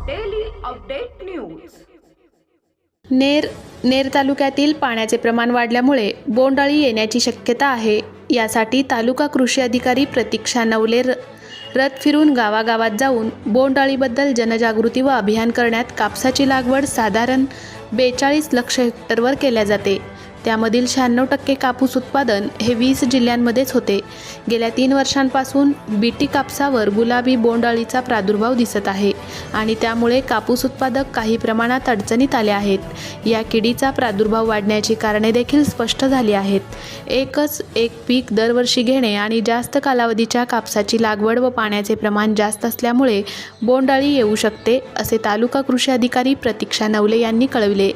Update news Ner Ner तालुक्यातील पाण्याचे प्रमाण वाढल्यामुळे बोंडअळी येण्याची शक्यता आहे. यासाठी तालुका कृषी अधिकारी प्रतीक्षा नवले र रथ फिरून गावागावात जाऊन बोंडअळीबद्दल जनजागृती व अभियान करण्यात कापसाची लागवड साधारण बेचाळीस लक्ष हेक्टरवर केल्या जाते. त्यामधील शहाण्णव टक्के कापूस उत्पादन हे वीस जिल्ह्यांमध्येच होते. गेल्या तीन वर्षांपासून बीटी कापसावर गुलाबी बोंडअळीचा प्रादुर्भाव दिसत आहे आणि त्यामुळे कापूस उत्पादक काही प्रमाणात अडचणीत आले आहेत. या किडीचा प्रादुर्भाव वाढण्याची कारणे देखील स्पष्ट झाली आहेत. एकच एक पीक दरवर्षी घेणे आणि जास्त कालावधीच्या कापसाची लागवड व पाण्याचे प्रमाण जास्त असल्यामुळे बोंडअळी येऊ शकते असे तालुका कृषी अधिकारी प्रतीक्षा नवले यांनी कळविले.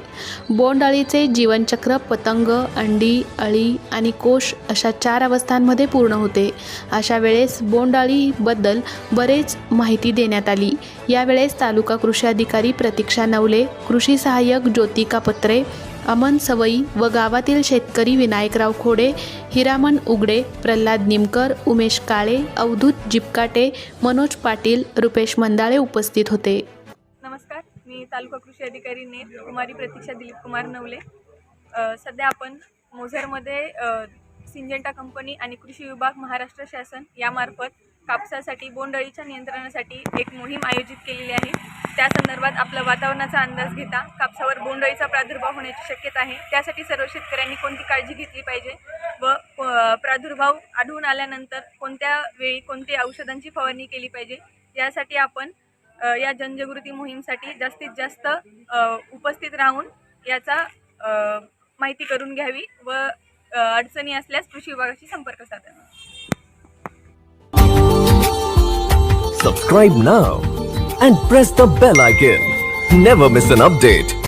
बोंडअळीचे जीवनचक्र पतंग अंग अंडी अळी आणि कोश अशा चार अवस्थांमध्ये पूर्ण होते. अशा वेळेस बोंडअळीबद्दल बरेच माहिती देण्यात आली. यावेळेस तालुका कृषी अधिकारी प्रतीक्षा नवले कृषी सहाय्यक ज्योतिका पत्रे अमन सवई व गावातील शेतकरी विनायकराव खोडे हिरामन उगडे प्रल्हाद निमकर उमेश काळे अवधूत जिपकाटे मनोज पाटील रुपेश मंदाळे उपस्थित होते. नमस्कार. मी तालुका कृषी अधिकारी ने कुमारी प्रतीक्षा दिलीप कुमार नवले. सध्या आपण मोझरमध्ये सिंजेंटा कंपनी आणि कृषी विभाग महाराष्ट्र शासन यामार्फत कापसासाठी बोंडअळीच्या नियंत्रणासाठी एक मोहीम आयोजित केलेली आहे. त्या संदर्भात आपला वातावरणाचा अंदाज घेता कापसावर बोंडअळीचा प्रादुर्भाव होण्याची शक्यता आहे. त्यासाठी सर्व शेतकऱ्यांनी कोणती काळजी घेतली पाहिजे व प्रादुर्भाव आढळून आल्यानंतर कोणत्या वेळी कोणती औषधांची फवारणी केली पाहिजे यासाठी आपण या जनजागृती मोहीमसाठी जास्तीत जास्त उपस्थित राहून याचा माहिती करून घ्यावी व अडचणी असल्यास कृषी विभागाशी संपर्क साधा subscribe now and press the bell icon never miss an update